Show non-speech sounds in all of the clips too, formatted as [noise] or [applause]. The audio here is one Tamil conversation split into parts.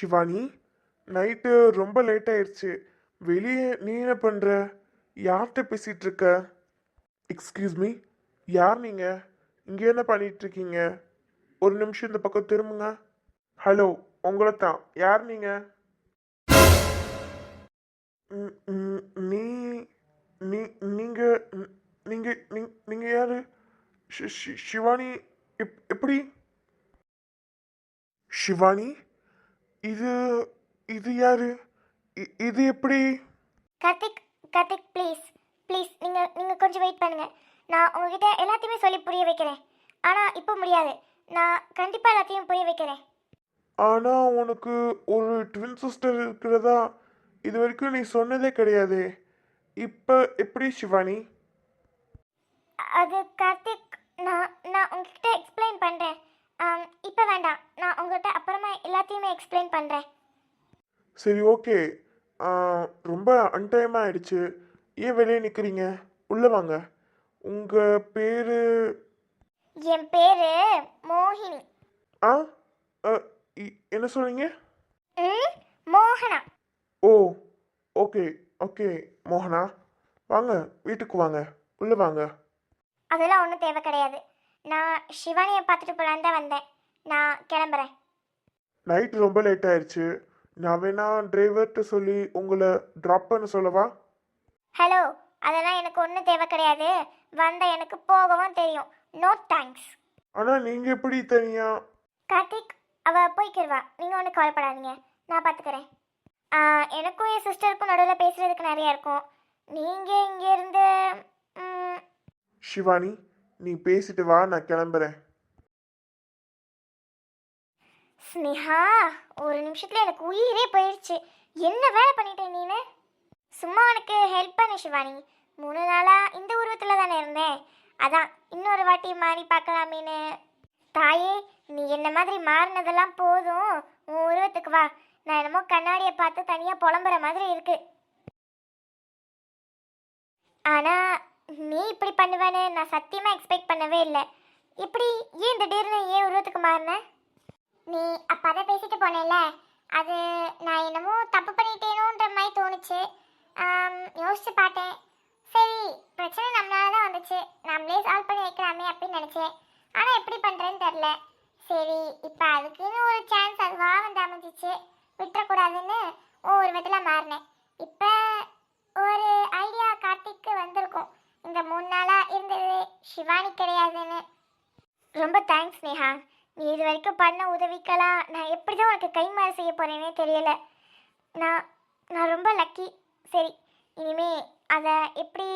ஷிவானி நைட்டு ரொம்ப லேட் ஆயிடுச்சு வெளியே நீ என்ன பண்ணுற யார்கிட்ட பேசிகிட்டு இருக்க? எக்ஸ்கியூஸ் மீ யார் நீங்கள் இங்கே என்ன பண்ணிட்டு இருக்கீங்க? ஒரு நிமிஷம் இந்த பக்கம் திரும்புங்க. ஹலோ உங்களை தான் யார் நீங்கள் நீ நீ நீங்கள் நீங்கள் நீங்கள் யார்? ஷி- ஷி- ஷிவானி எப்- எப்படி? ஷிவானி? இது இது யாரு? இ- இது எப்படி? கார்த்திக் கார்த்திக் ப்ளீஸ் ப்ளீஸ் நீங்கள் நீங்கள் கொஞ்சம் வெயிட் பண்ணுங்கள் நான் உங்ககிட்ட எல்லாத்தையுமே சொல்லி புரிய வைக்கிறேன். ஆனால் இப்போ முடியாது. நான் கண்டிப்பாக எல்லாத்தையும் புரிய வைக்கிறேன். ஆனா உனக்கு ஒரு ட்வின் சிஸ்டர் இருக்கிறதா? இது வரைக்கும் நீ சொன்னதே கிடையாதே. இப்போ எப்படி ஷிவானி? அது கார்த்திக் நான் நான் உங்ககிட்ட எக்ஸ்பிளைன் பண்ணுறேன் இப்போ வேண்டாம். நான் உங்ககிட்ட அப்புறமா எல்லாத்தையுமே எக்ஸ்பிளைன் பண்ணுறேன் சரி ஓகே ரொம்ப அன்டைம் ஆயிடுச்சு. ஏன் வெளியே நிற்கிறீங்க உள்ளே வாங்க. உங்கள் பேர்? என் பேர் மோகினி. ஆ அ, இ- என்ன சொல்றீங்க? ம் மோகனா. ஓ ஓகே ஓகே மோகனா. வாங்க வீட்டுக்கு வாங்க. உள்ளே வாங்க. அதெல்லாம் ஒன்றும் தேவை கிடையாது. நான் சிவானியை பார்த்துட்டு போகலான்னு தான் வந்தேன். நான் கிளம்புறேன். நைட் ரொம்ப லேட் ஆயிடுச்சு நான் வேணா டிரைவர்கிட்ட சொல்லி உங்களை ட்ராப் பண்ண சொல்லவா? ஹலோ அதெல்லாம் எனக்கு ஒன்றும் தேவை கிடையாது. வந்த எனக்கு போகவும் தெரியும். நோ தேங்க்ஸ் ஆனால் நீங்கள் எப்படி தனியாக கார்த்திக் அவ போய்க்கிருவா. நீங்கள் ஒன்றும் கவலைப்படாதீங்க. நான் பார்த்துக்கிறேன் எனக்கும் என் சிஸ்டருக்கும் நடுவில் பேசுகிறதுக்கு நிறைய இருக்கும். நீங்கள் இங்கேருந்து ம், ஷிவானி நீ பேசிட்டு வா நான் கிளம்புறேன். ஸ்னேஹா ஒரு நிமிஷத்தில் எனக்கு உயிரே போயிடுச்சு என்ன வேலை பண்ணிட்டேன் நீனு? சும்மா உனக்கு ஹெல்ப் பண்ண சிவானி. மூணு நாளாக இந்த உருவத்தில் தானே இருந்தேன். அதான் இன்னொரு வாட்டி மாறி பார்க்கலாமேனு தாயே நீ என்ன மாதிரி மாறினதெல்லாம் போதும். உன் உருவத்துக்கு வா. நான் என்னமோ கண்ணாடியை பார்த்து தனியாக புலம்புற மாதிரி இருக்கு. ஆனால் நீ இப்படி பண்ணுவேன்னு நான் சத்தியமாக எக்ஸ்பெக்ட் பண்ணவே இல்லை. இப்படி ஏன் திடீர்னு ஏன் உருவத்துக்கு மாறின? நீ அப்போ பேசிட்டு போனேல்ல? அது நான் என்னமோ தப்பு பண்ணிட்டேனோன்ற மாதிரி தோணுச்சு. யோசிச்சு பார்த்தேன். சரி பிரச்சனை நம்மளால தான் வந்துச்சு. நம்மளே சால்வ் பண்ணி வைக்கலாமே அப்படின்னு நினச்சேன். ஆனால் எப்படி பண்ணுறேன்னு தெரில சரி இப்போ அதுக்குன்னு ஒரு சான்ஸ் அதுவா வந்து அமைஞ்சிச்சு. விட்டுறக்கூடாதுன்னு ஒவ்வொரு விதத்தில் மாறினேன். இப்போ ஒரு ஐடியா கார்த்திக்கு வந்திருக்கும். இந்த மூணு நாளாக இருந்தது. சிவானி கிடையாதுன்னு. ரொம்ப தேங்க்ஸ் நேஹா நீ இது வரைக்கும் பண்ண உதவிக்கெல்லாம் நான் எப்படி தான் உனக்கு கைமாறு செய்ய போகிறேனே தெரியல. நான் நான் ரொம்ப லக்கி சரி இனிமே அதை எப்படி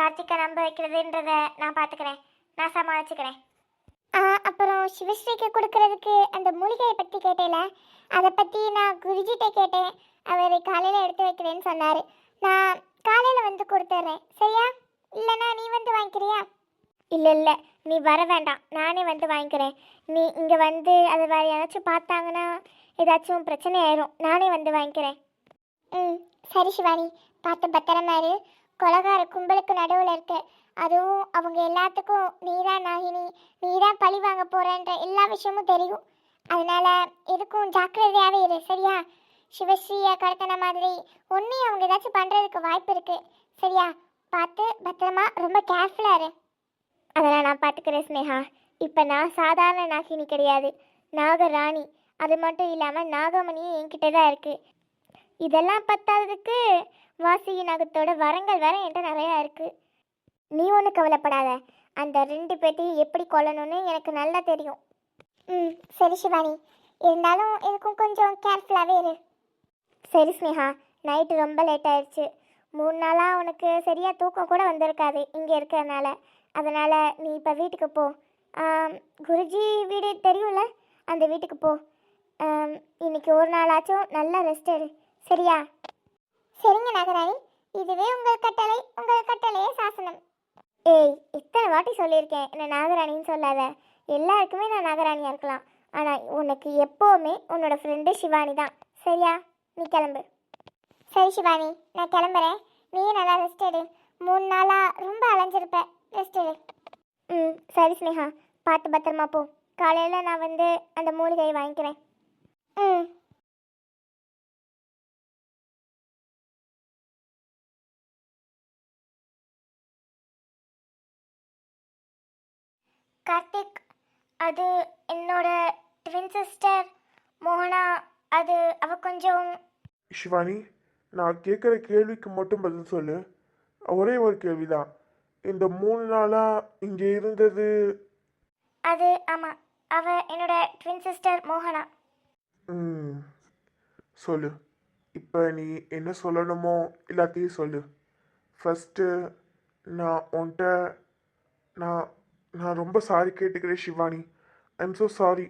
கார்த்திகை நம்ப வைக்கிறதுன்றத நான் பார்த்துக்கிறேன். நான் சமாளிச்சுக்கிறேன். அப்புறம் சிவஸ்ரீக்கு கொடுக்கறதுக்கு அந்த மூலிகையை பற்றி கேட்டேல அதை பற்றி நான் குருஜிட்ட கேட்டேன். அவர் காலையில் எடுத்து வைக்கிறேன்னு சொன்னார். நான் காலையில் வந்து கொடுத்துட்றேன் சரியா? இல்லைன்னா நீ வந்து வாங்கிக்கிறியா? இல்லை இல்லை. நீ வர வேண்டாம். நானே வந்து வாங்கிக்கிறேன். நீ இங்கே வந்து அதை வேறு யாராச்சும் பார்த்தாங்கன்னா ஏதாச்சும் பிரச்சனை ஆயிரும். நானே வந்து வாங்கிக்கிறேன். ம். சரி சிவானி. பார்த்து பத்திரமா இரு. கொலகார கும்பலுக்கு நடுவில் இருக்க. அதுவும் அவங்க எல்லாத்துக்கும் நீதான் நாகினி. நீதான் பழி வாங்க போறேன்ற எல்லா விஷயமும் தெரியும். அதனால எதுக்கும் ஜாக்கிரதையாகவே இரு சரியா? சிவஸ்ரீயை கடத்தின மாதிரி ஒன்றையும் அவங்க ஏதாச்சும் பண்ணுறதுக்கு வாய்ப்பு இருக்குது சரியா? பார்த்து பத்திரமா ரொம்ப கேர்ஃபுல்லாக இரு. அதெல்லாம் நான் பார்த்துக்கிறேன் ஸ்னேகா இப்போ நான் சாதாரண நாகினி கிடையாது. நாகராணி. அது மட்டும் இல்லாமல் நாகமணியும் என்கிட்ட தான் இருக்குது இதெல்லாம் பத்தாததுக்கு வாசிகி நாகத்தோட வரங்கள் வேற என்கிட்ட நிறையா இருக்குது நீ ஒன்றும் கவலைப்படாத. அந்த ரெண்டு பேர்த்தையும் எப்படி கொல்லணும்னு எனக்கு நல்லா தெரியும். ம் சரி சிவானி. இருந்தாலும் இதுக்கும் கொஞ்சம் கேர்ஃபுல்லாகவே இரு. சரி ஸ்னேகா நைட்டு ரொம்ப லேட் ஆயிடுச்சு. மூணு நாளாக உனக்கு சரியாக தூக்கம் கூட வந்திருக்காது இங்கே இருக்கிறனால அதனால் நீ இப்போ வீட்டுக்கு போ. குருஜி வீடு தெரியும்ல? அந்த வீட்டுக்கு போ. இன்னைக்கு ஒரு நாளாச்சும் நல்லா ரெஸ்ட் எடு. சரியா? சரிங்க நாகராணி. இதுவே உங்கள் கட்டளை உங்கள் கட்டளையே சாசனம். ஏய் இத்தனை வாட்டி சொல்லியிருக்கேன். என்ன நாகராணின்னு சொல்லாத. எல்லாருக்குமே நான் நாகராணியாக இருக்கலாம். ஆனால் உனக்கு எப்போவுமே உன்னோட ஃப்ரெண்டு சிவானி தான். சரியா? நீ கிளம்பு. சரி சிவானி நான் கிளம்புறேன். நீ நல்லா ரெஸ்ட் எடு. மூணு நாளாக ரொம்ப அலைஞ்சிருப்ப. ரெஸ்ட் ம் சரி ஸ்னேகா பார்த்து பத்திரமா போ. காலையில் நான் வந்து அந்த மூலிகையை வாங்கிக்கிறேன். ம். கார்த்திக் அது என்னோட ட்வின் சிஸ்டர் மோகனா அது அவ கொஞ்சம் ஷிவானி நான் கேட்குற கேள்விக்கு மட்டும் பதில் சொல்லு. ஒரே ஒரு கேள்விதான். இந்த மூணு நாளாக இங்கே இருந்தது. அது ஆமாம் அவ என்னோட ட்வின் சிஸ்டர் மோகனா. ம், சொல்லு. இப்போ நீ என்ன சொல்லணுமோ எல்லாத்தையும் சொல்லு. ஃபஸ்ட்டு நான் உன்கிட்ட நான் நான் ரொம்ப சாரி கேட்டுக்கிறேன் ஷிவானி. ஐம் ஸோ சாரி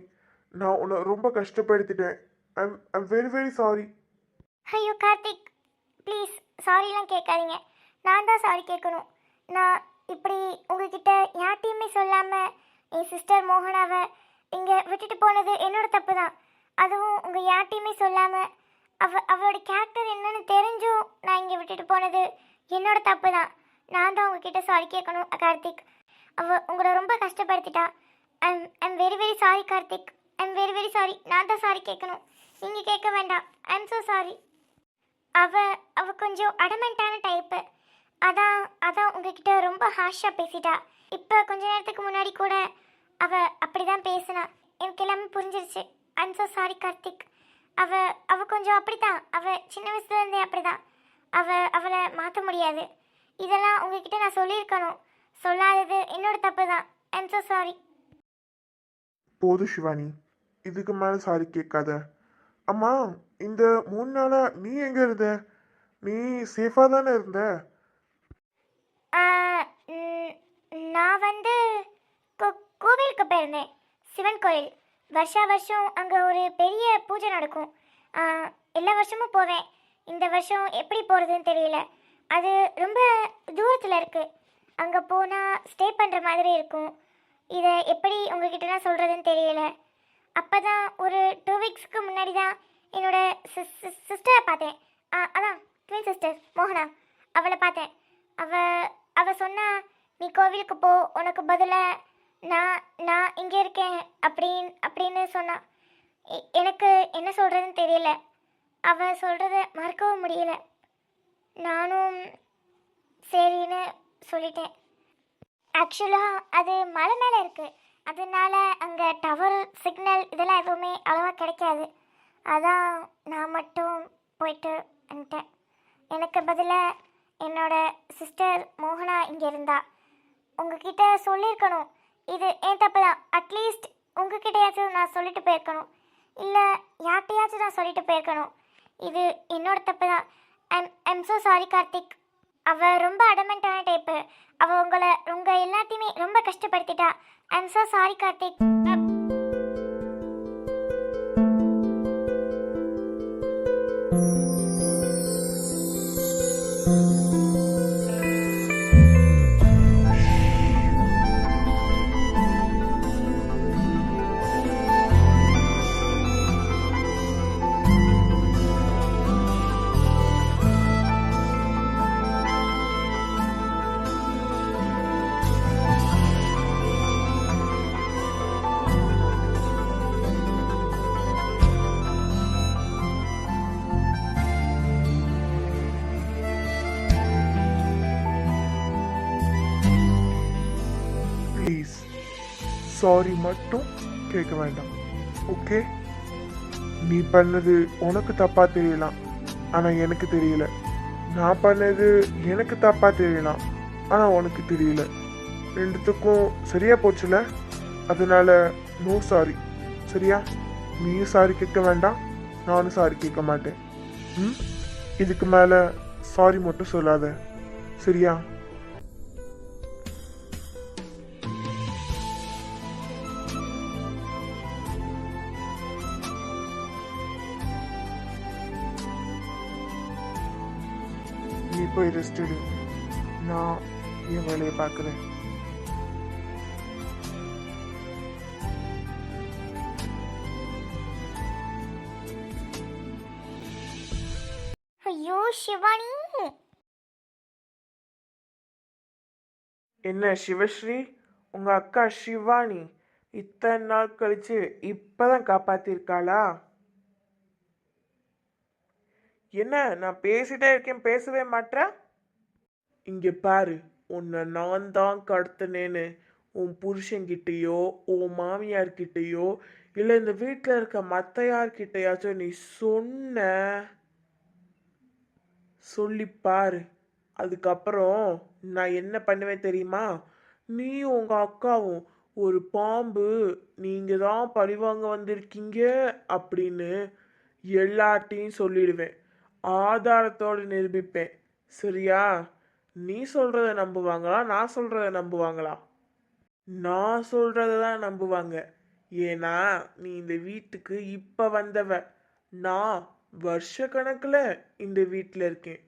நான் உன்னை ரொம்ப கஷ்டப்படுத்திட்டேன். I'm I'm very very sorry ஐயோ கார்த்திக் ப்ளீஸ் சாரிலாம் கேட்காதீங்க. நான் தான் சாரி கேட்கணும். நான் இப்படி உங்ககிட்ட யார்ட்டையுமே சொல்லாமல் என் சிஸ்டர் மோகனாவை இங்கே விட்டுட்டு போனது என்னோட தப்பு தான் அதுவும் உங்கள் யார்ட்டையுமே சொல்லாமல் அவ அவளோட கேரக்டர் என்னன்னு தெரிஞ்சும் நான் இங்கே விட்டுட்டு போனது என்னோட தப்பு தான் நான் தான் உங்ககிட்ட சாரி கேட்கணும் கார்த்திக். அவ உங்களை ரொம்ப கஷ்டப்படுத்திட்டா. I'm I'm very very sorry Karthik. I'm very very sorry நான் தான் சாரி கேட்கணும். நீங்கள் கேட்க வேண்டாம். ஐம் ஸோ சாரி அவ அவ கொஞ்சம் அடமெண்ட்டான டைப்பு அதான் அதான் உங்ககிட்ட ரொம்ப ஹாஷாக பேசிட்டா. இப்போ கொஞ்ச நேரத்துக்கு முன்னாடி கூட அவ அப்படிதான் பேசினா. எனக்கு எல்லாமே புரிஞ்சிருச்சு. I'm so sorry Karthik. அவ அவ கொஞ்சம் அப்படித்தான். அவ சின்ன வயசுலேருந்தே அப்படிதான் அவ அவளை மாற்ற முடியாது. இதெல்லாம் உங்ககிட்ட நான் சொல்லியிருக்கணும். சொல்லாதது என்னோட தப்பு தான் ஐம் ஸோ சாரி போது சிவானி இதுக்கு மேலே சாரி கேட்காத. அம்மா இந்த மூணு நாளாக நீ எங்கே இருந்த? நீ சேஃபாக தானே இருந்த? நான் வந்து கோ- கோவிலுக்கு போயிருந்தேன். சிவன் கோயில். வருஷா வருஷம் அங்கே ஒரு பெரிய பூஜை நடக்கும். எல்லா வருஷமும் போவேன். இந்த வருஷம் எப்படி போகிறதுன்னு தெரியல. அது ரொம்ப தூரத்தில் இருக்குது அங்கே போனால் ஸ்டே பண்ணுற மாதிரி இருக்கும். இதை எப்படி உங்ககிட்டலாம் சொல்கிறதுன்னு தெரியல. அப்போ தான் ஒரு டூ வீக்ஸ்க்கு முன்னாடி தான் என்னோட சிஸ்டரை பார்த்தேன். அதான் ட்வின் சிஸ்டர் மோகனா. அவளை பார்த்தேன். அவள் அவ சொன்னா நீ கோவிலுக்கு போ உனக்கு பதிலாக நான் நான் இங்கே இருக்கேன் அப்படின் அப்படின்னு சொன்னா. எனக்கு என்ன சொல்கிறதுன்னு தெரியல. அவ சொல்கிறத மறக்கவும் முடியல. நானும் சரின்னு சொல்லிட்டேன். ஆக்சுவலாக அது மலை மேலே இருக்குது அதனால அங்கே டவர் சிக்னல் இதெல்லாம் எதுவுமே அவ்வளோவா கிடைக்காது. அதான் நான் மட்டும் போயிட்டு வந்துட்டேன். எனக்கு பதிலாக என்னோட சிஸ்டர் மோகனா இங்கே இருந்தா. உங்ககிட்ட சொல்லியிருக்கணும் இது ஏன் தப்பு தான் அட்லீஸ்ட் உங்ககிட்டயாச்சும் நான் சொல்லிட்டு போயிருக்கணும். இல்லை யார்கிட்டயாச்சும் நான் சொல்லிட்டு போயிருக்கணும். இது என்னோட தப்பு தான் I'm I'm so sorry Karthik. அவள் ரொம்ப அடமெண்ட்டான டைப்பு அவள் உங்களை உங்கள் எல்லாத்தையுமே ரொம்ப கஷ்டப்படுத்திட்டா. I'm so sorry Karthik. Sorry மட்டும் கேட்க வேண்டாம். ஓகே? நீ பண்ணது உனக்கு தப்பா தெரியலாம். ஆனா எனக்கு தெரியல. நான் பண்ணது எனக்கு தப்பா தெரியலாம். ஆனா உனக்கு தெரியல. ரெண்டுத்துக்கும் சரியா போச்சுல? அதனால நோ சாரி சரியா? நீயும் சாரி கேட்க வேண்டாம். நானும் சாரி கேட்க மாட்டேன். ம்? இதுக்கு மேல சாரி மட்டும் சொல்லாத. சரியா? போய் ரெஸ்ட் எடு. நான் என் வேலையை பார்க்குறேன். ஐயோ சிவானி. என்ன சிவஸ்ரீ? உங்க அக்கா சிவானி. இத்தனை நாள் கழிச்சு இப்பதான் காப்பாத்திருக்காளா? என்ன நான் பேசிட்டே இருக்கேன் பேசவே மாட்டேன் இங்க பாரு உன்னை நான் தான் கடத்தினேன்னு. உன் புருஷன்கிட்டயோ உன் மாமியார்கிட்டயோ இல்லை இந்த வீட்டில் இருக்க மற்ற யார்கிட்டயாச்சும் நீ சொன்ன. சொல்லி பாரு. அதுக்கப்புறம் நான் என்ன பண்ணுவேன் தெரியுமா? நீ உங்க அக்காவும் ஒரு பாம்பு நீங்க தான் பழிவாங்க வந்திருக்கீங்க அப்படின்னு எல்லார்ட்டையும் சொல்லிடுவேன். ஆதாரத்தோடு நிரூபிப்பேன் சரியா நீ சொல்கிறத நம்புவாங்களா? நான் சொல்கிறத நம்புவாங்களா? நான் சொல்றத தான் நம்புவாங்க. ஏன்னா நீ இந்த வீட்டுக்கு இப்ப வந்தவ. நான் வருஷ கணக்குல இந்த வீட்டில் இருக்கேன்.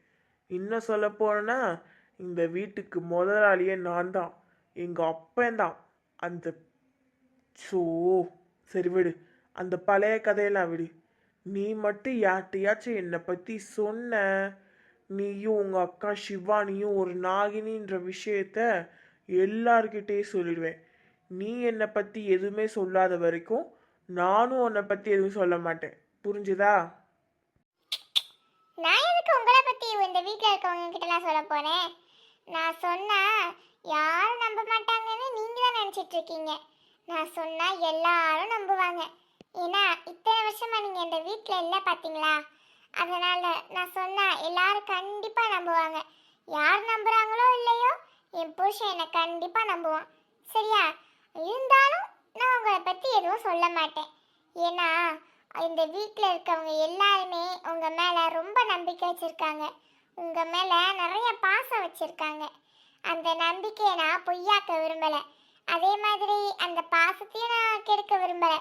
இன்னும் சொல்ல போனா இந்த வீட்டுக்கு முதலாளியே நான் தான். எங்க அப்பன் அந்த சோ சரி விடு. அந்த பழைய கதையெல்லாம் விடு. நீ மட்டும் யார்கிட்டயாச்சும் என்னை பற்றி சொன்ன நீயும் உங்கள் அக்கா சிவானியும் ஒரு நாகினின்ற விஷயத்த எல்லார்கிட்டயும் சொல்லிடுவேன். நீ என்னை பற்றி எதுவுமே சொல்லாத வரைக்கும் நானும் உன்னை பற்றி எதுவும் சொல்ல மாட்டேன். புரிஞ்சுதா? நான் எதுக்கு உங்களை பற்றி இந்த வீட்டில் இருக்கவங்க கிட்டலாம் சொல்ல போகிறேன் நான் சொன்னா யாரும் நம்ப மாட்டாங்கன்னு நீங்கள் தான் நினைச்சிட்டு இருக்கீங்க. நான் சொன்னால் எல்லாரும் நம்புவாங்க. ஏன்னா இத்தனை வருஷமா நீங்க இந்த வீட்டில் இல்லை பாத்தீங்களா? அதனால நான் சொன்னா எல்லாரும் கண்டிப்பா நம்புவாங்க. யார் நம்புறாங்களோ இல்லையோ என் புருஷன் என்னை கண்டிப்பா நம்புவான். சரியா? இருந்தாலும் நான் உங்களை பத்தி எதுவும் சொல்ல மாட்டேன். ஏன்னா இந்த வீட்டில் இருக்கவங்க எல்லாருமே உங்க மேல ரொம்ப நம்பிக்கை வச்சிருக்காங்க. உங்க மேல நிறைய பாசம் வச்சிருக்காங்க. அந்த நம்பிக்கையை நான் பொய்யாக்க விரும்பல. அதே மாதிரி அந்த பாசத்தையும் நான் கெடுக்க விரும்பலை.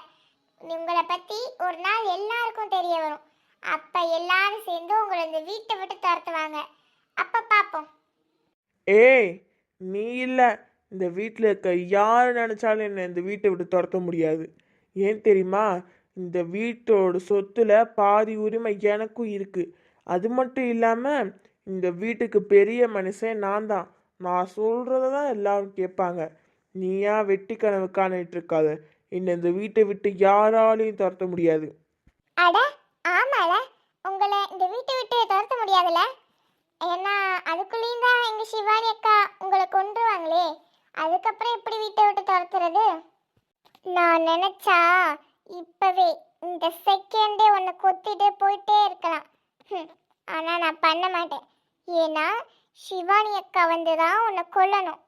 உங்களை பற்றி ஒரு நாள் எல்லாருக்கும் தெரிய வரும். அப்போ எல்லாரும் சேர்ந்து உங்களை இந்த வீட்டை விட்டு துரத்துவாங்க. அப்போ பார்ப்போம் ஏய் நீ இல்லை. இந்த வீட்டில் இருக்க யார் நினச்சாலும் என்னை இந்த வீட்டை விட்டு துரத்த முடியாது. ஏன் தெரியுமா? இந்த வீட்டோட சொத்துல பாதி உரிமை எனக்கும் இருக்கு. அது மட்டும் இல்லாமல் இந்த வீட்டுக்கு பெரிய மனுஷன் நான் தான். நான் சொல்கிறத தான் எல்லாரும் கேட்பாங்க. நீ ஏன் வெட்டி கனவு காணிட்டு இருக்காது. என்னை இந்த வீட்டை விட்டு யாராலையும் துரத்த முடியாது. அட ஆமால. உங்களை இந்த வீட்டை விட்டு துரத்த முடியாதுல்ல ஏன்னா அதுக்குள்ளேயும் தான் எங்க சிவானி அக்கா உங்களை கொண்டுருவாங்களே அதுக்கப்புறம் எப்படி வீட்டை விட்டு துரத்துறது? நான் நினைச்சா இப்பவே இந்த செகண்டே உன்னை கொத்திட்டு போயிட்டே இருக்கலாம். ஹம், ஆனா நான் பண்ண மாட்டேன். ஏன்னா சிவானி அக்கா வந்து தான் உன்னை கொல்லணும்.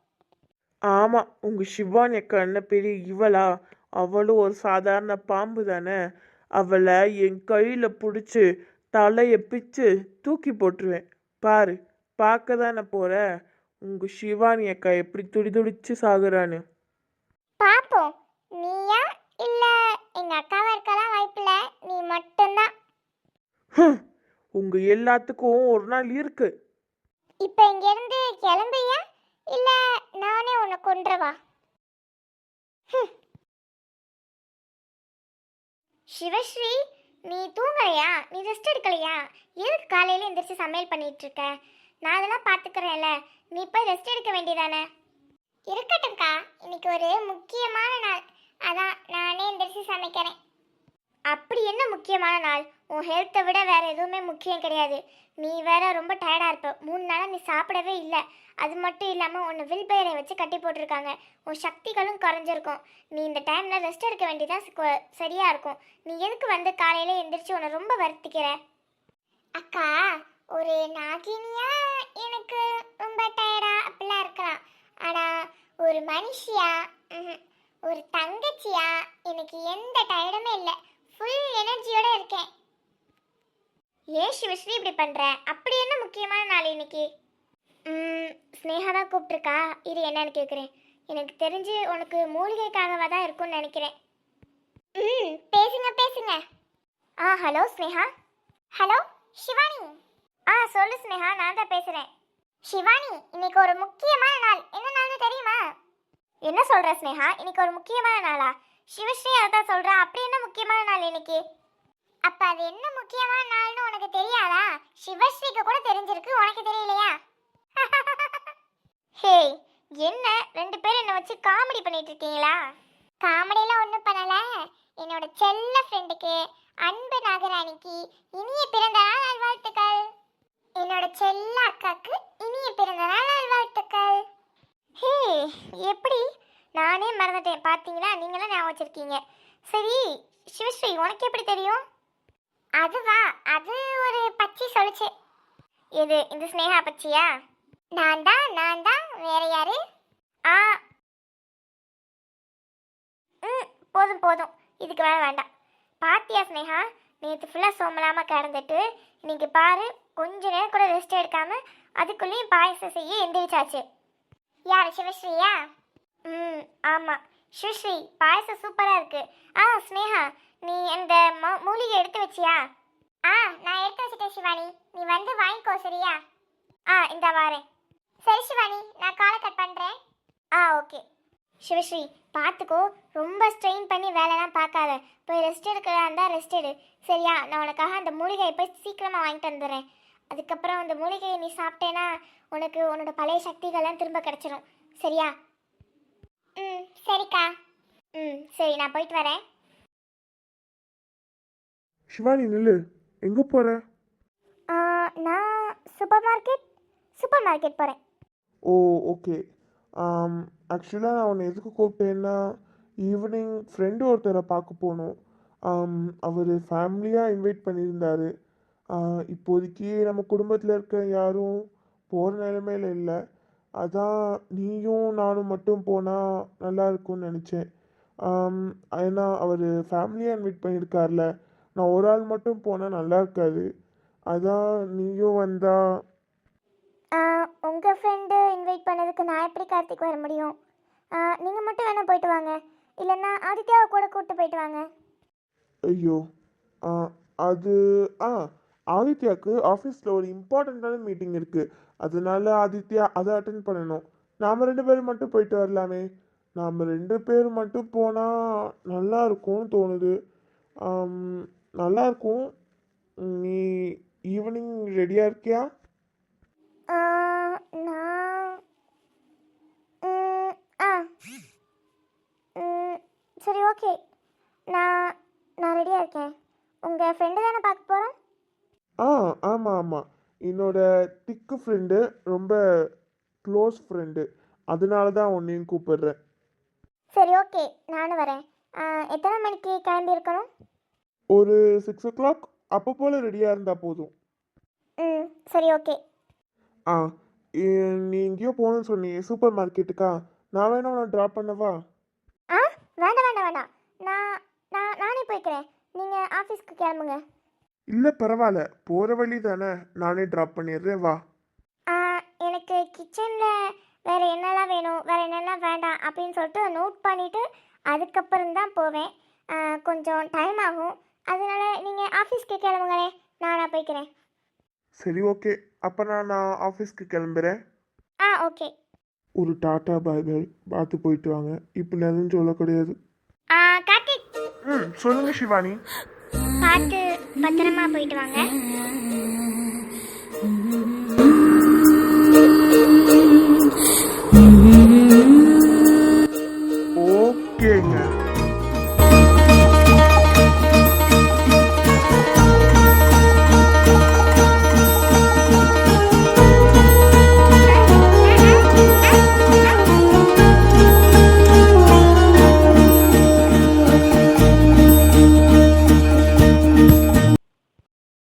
ஆமாம் உங்கள் சிவானி அக்கா என்ன பெரிய இவளா? அவளும் ஒரு சாதாரண பாம்பு தானே? அவளை என் கையில் பிடிச்சி தலையை பிச்சு தூக்கி போட்டுருவேன். பாரு பார்க்க தானே போகிற உங்கள் சிவானி அக்கா எப்படி துடி துடிச்சு சாகுறான்னு. பாப்போம். நீயா இல்ல எங்க அக்காவா இருக்கலாம் வாய்ப்பில்ல? நீ மட்டும்தான். ஹம், உங்க எல்லாத்துக்கும் ஒரு நாள் இருக்கு. இப்போ இங்க இருந்து கிளம்பியா இல்ல நானே உன்னை கொன்றவா? சிவஸ்ரீ நீ தூங்கலையா? நீ ரெஸ்ட் எடுக்கலையா? எதுக்கு காலையில் எந்திரிச்சு சமையல் பண்ணிட்டு இருக்க? நான் அதெல்லாம் பார்த்துக்கிறேன்ல நீ போய் ரெஸ்ட் எடுக்க வேண்டியதானே? இருக்கட்டும்க்கா. இன்னைக்கு ஒரு முக்கியமான நாள். அதான் நானே எந்திரிச்சு சமைக்கிறேன். அப்படி என்ன முக்கியமான நாள்? உன் ஹெல்த்தை விட வேறு எதுவுமே முக்கியம் கிடையாது. நீ வேற ரொம்ப டயர்டாக இருப்ப. மூணு நாளாக நீ சாப்பிடவே இல்லை. அது மட்டும் இல்லாமல் உன்னை வில் பெயரை வச்சு கட்டி போட்டிருக்காங்க. உன் சக்திகளும் குறைஞ்சிருக்கும். நீ இந்த டைமில் ரெஸ்ட் எடுக்க வேண்டியதான் சரியாக இருக்கும். நீ எதுக்கு வந்து காலையில் எந்திரிச்சு உன்னை ரொம்ப வருத்திக்கிற? அக்கா ஒரு நாகினியா எனக்கு ரொம்ப டயர்டா அப்படிலாம் இருக்கலாம். ஆனால் ஒரு மனுஷியா ம்ஹும், ஒரு தங்கச்சியா எனக்கு எந்த டயர்டுமே இல்லை. ஃபுல் எனர்ஜியோட இருக்கேன். ஏன் சிவஸ்ரீ இப்படி பண்ற? அப்படி என்ன முக்கியமான நாள் இன்னைக்கு? ம், ஸ்னேகா தான் கூப்பிட்டுருக்கா. இது என்னன்னு கேட்குறேன் எனக்கு தெரிஞ்சு உனக்கு மூலிகைக்காகவா தான் இருக்கும்னு நினைக்கிறேன். ம் பேசுங்க பேசுங்க. ஆ ஹலோ ஸ்னேகா. ஹலோ சிவானி ஆ சொல்லு ஸ்னேகா நான் தான் பேசுகிறேன் சிவானி இன்னைக்கு ஒரு முக்கியமான நாள். என்ன நாள்னு தெரியுமா? என்ன சொல்கிற ஸ்னேகா? இன்னைக்கு ஒரு முக்கியமான நாளா? சிவஸ்ரீ அதான் சொல்கிறா அப்படி என்ன முக்கியமான நாள் இன்னைக்கு? அப்போ அது என்ன முக்கியமான நாள்னு உனக்கு தெரியாதா? சிவஸ்ரீக்கு கூட தெரிஞ்சிருக்கு. உனக்கு தெரியலையா? [laughs] ஹே என்ன? ரெண்டு பேரும் என்னை வச்சு காமெடி பண்ணிட்டு இருக்கீங்களா? காமெடியெல்லாம் ஒன்றும் பண்ணலை. என்னோட செல்ல ஃப்ரெண்டுக்கு அன்பு நாகராணிக்கு இனிய பிறந்த நாள் நல்வாழ்த்துக்கள். என்னோட செல்ல அக்காக்கு இனிய பிறந்த நாள் நல்வாழ்த்துக்கள். ஹே எப்படி? நானே மறந்துட்டேன். பார்த்தீங்களா நீங்களே ஞாபகம் வச்சிருக்கீங்க. சரி சிவஸ்ரீ உனக்கு எப்படி தெரியும்? அதுவா? அது ஒரு பச்சி சொல்லுச்சு. இது இந்த ஸ்னேகா பச்சியா? நான் தான் நான் தான் வேற யாரு? ஆ. ம் போதும் போதும். இதுக்கு மேலே வேண்டாம். பாத்தியா ஸ்னேகா நேற்று ஃபுல்லாக சோமலாமல் கிடந்துட்டு இன்னைக்கு பாரு கொஞ்ச நேரம் கூட ரெஸ்ட் எடுக்காமல் அதுக்குள்ளேயும் பாயசம் செய்ய எந்திரிச்சாச்சு. யார் சிவஸ்ரீயா? ம் ஆமாம் ஸ்ரீ பாயசம் சூப்பராக இருக்குது ஆ ஸ்னேகா நீ அந்த ம- மூலிகை எடுத்து வச்சியா? ஆ நான் எடுத்து வச்சிட்டேன் சிவானி நீ வந்து வாங்கிக்கோ சரியா? ஆ இந்த வாரேன். சரி சிவானி நான் காலை கட் பண்ணுறேன் ஆ ஓகே சிவஸ்ரீ பார்த்துக்கோ ரொம்ப ஸ்ட்ரெயின் பண்ணி வேலைலாம் பார்க்காத. போய் ரெஸ்ட் எடுக்கிறதா இருந்தால் ரெஸ்ட் எடு. சரியா? நான் உனக்காக அந்த மூலிகையை போய் சீக்கிரமாக வாங்கிட்டு வந்துடுறேன். அதுக்கப்புறம் அந்த மூலிகையை நீ சாப்பிட்டேன்னா உனக்கு உன்னோட பழைய சக்திகள்லாம் திரும்ப கிடச்சிரும். சரியா? ம் சரிக்கா. ம் சரி நான் போயிட்டு வரேன். சிவானி நில்லு. எங்கே போகிற ஆ, நான் சூப்பர் மார்க்கெட் சூப்பர் மார்க்கெட் போகிறேன் ஓ ஓகே. ஆக்சுவலாக நான் உன்னை எதுக்கு கூப்பிட்டேன்னா ஈவினிங் ஃப்ரெண்டு ஒருத்தரை பார்க்க போகணும் அவர் ஃபேமிலியாக இன்வைட் பண்ணியிருந்தாரு. இப்போதைக்கு நம்ம குடும்பத்தில் இருக்க யாரும் போகிற நிலைமையில இல்லை. அதான் நீயும் நானும் மட்டும் போனால் நல்லா இருக்கும்னு நினச்சேன். ஏன்னா அவர் ஃபேமிலியாக இன்வைட் பண்ணியிருக்கார்ல நான் ஒரு ஆள் மட்டும் போனால் நல்லா இருக்காது. அதான் நீயும் வந்தா. உங்கள் ஃப்ரெண்டு இன்வைட் பண்ணதுக்கு நான் எப்படி கார்த்திக் வர முடியும்? நீங்கள் மட்டும் வேணால் போயிட்டு வாங்க. இல்லைன்னா ஆதித்யாவை கூட கூப்பிட்டு போயிட்டு வாங்க. ஐயோ அது ஆ ஆதித்யாவுக்கு ஆஃபீஸில் ஒரு இம்பார்ட்டண்ட்டான மீட்டிங் இருக்குது அதனால ஆதித்யா அதை அட்டன் பண்ணணும். நாம் ரெண்டு பேரும் மட்டும் போயிட்டு வரலாமே. நாம் ரெண்டு பேர் மட்டும் போனால் நல்லா இருக்கும்னு தோணுது. நல்லா இருக்கும். நீ ஈவினிங் ரெடியாக இருக்கியா? ஆ, ஆ. சரி ஓகே நான் நான் ரெடியாக இருக்கேன். உங்கள் ஃப்ரெண்டு தானே பார்க்க போகிறேன் ஆ ஆமாம் ஆமாம் என்னோட திக்கு ஃப்ரெண்டு ரொம்ப க்ளோஸ் ஃப்ரெண்டு அதனால தான் உன்னையும் கூப்பிடுறேன். சரி ஓகே நானும் வரேன். எத்தனை மணிக்கு கிளம்பி இருக்கணும்? ஒரு சிக்ஸ் ஓ கிளாக் அப்போ போல் ரெடியாக இருந்தால் போதும். ம் சரி ஓகே ஆ நீ எங்கேயோ போகணும்னு சொன்னியே சூப்பர் மார்க்கெட்டுக்கா? நான் வேணா உன்னை ட்ராப் பண்ணவா? ஆ வேண்டாம் வேண்டாம் வேண்டாம். நான் நான் நானே போய்க்கிறேன். நீங்கள் ஆஃபீஸ்க்கு கிளம்புங்க. இல்லை பரவாயில்ல போகிற வழி தானே. நானே ட்ராப் பண்ணிடுறேன் வா. எனக்கு கிச்சனில் வேறு என்னெல்லாம் வேணும் வேறு என்னெல்லாம் வேண்டாம் அப்படின்னு சொல்லிட்டு நோட் பண்ணிவிட்டு அதுக்கப்புறம் தான் போவேன். கொஞ்சம் டைம் ஆகும். அதனால நீங்கள் ஆஃபீஸ்க்கு கிளம்புங்களே. நானாக போய்க்கிறேன். சரி ஓகே அப்போ நான் நான் ஆஃபீஸ்க்கு கிளம்புறேன். ஆ ஓகே ஒரு டாட்டா பாய் பாய் பார்த்து போயிட்டு வாங்க. இப்போ எதுவும் சொல்ல கிடையாது. ஆ கார்த்திக். ம் சொல்லுங்கள் சிவானி பார்த்து பத்திரமா போயிட்டு வாங்க.